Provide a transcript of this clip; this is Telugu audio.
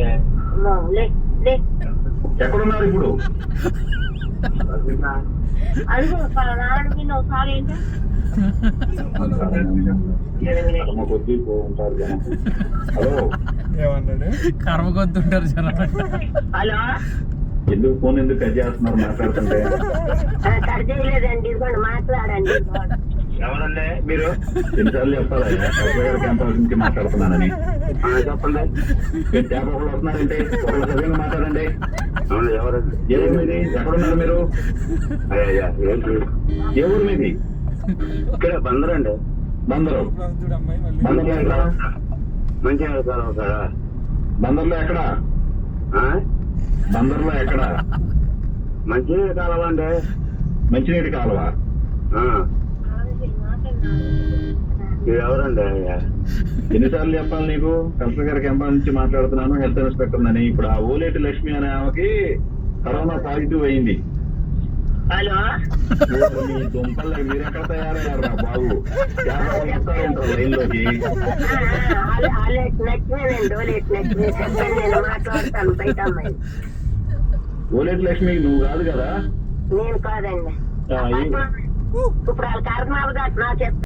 అమ్మో, లే లే. ఎక్కడున్నారు ఇప్పుడు? అడుగు నారాయణ ఒకసారి ఏంటి? కర్మ. హలో. ఏమన్నాడు? కర్మ కొద్దుంటారు జనం. హలో. ఎందుకు ఫోన్ ఎందుకు కట్ చేస్తున్నారు మాట్లాడుతుంటే? కట్ చేయలేదండి మాట్లాడండి మీరు ఎన్నిసార్లు చెప్పాలా కొత్తగడ క్యాంపస్ నుంచి మాట్లాడుతున్నానని. చెప్పండి. మీరు ఒకళ్ళు వస్తున్నారంటే? ఒకళ్ళు మాట్లాడండి. ఏ ఊరు మీది? ఎక్కడున్నారు మీరు? ఏ ఊరు మీది? ఇక్కడ బందరండి బందరు. అమ్మాయి మళ్ళీ. బందర్లో ఎక్కడ? మంచిగా బందర్లో ఎక్కడ? బందర్లో ఎక్కడ? మంచి కాలం అండి. మంచినీటి కాలువ. ఎవరండి? ఎన్నిసార్లు చెప్పాలి నీకు? కలెక్టర్ గారి క్యాంపస్ నుంచి మాట్లాడుతున్నాను హెల్త్ ఇన్స్పెక్టర్ అని. ఇప్పుడు ఆ ఓలేటి లక్ష్మి అనే ఆమెకి కరోనా పాజిటివ్ అయింది. హలో? ఓ, మీ దుంపలు మీరు ఎక్కడ తయారయ్యారు బాబు? లైన్లోకి ఆలెట్ నచ్చినండి ఓలెట్ లక్ష్మి నువ్వు కాదు కదా? నేను కాదండి. ఇప్పుడు వాళ్ళ కట్టినా చెప్తాను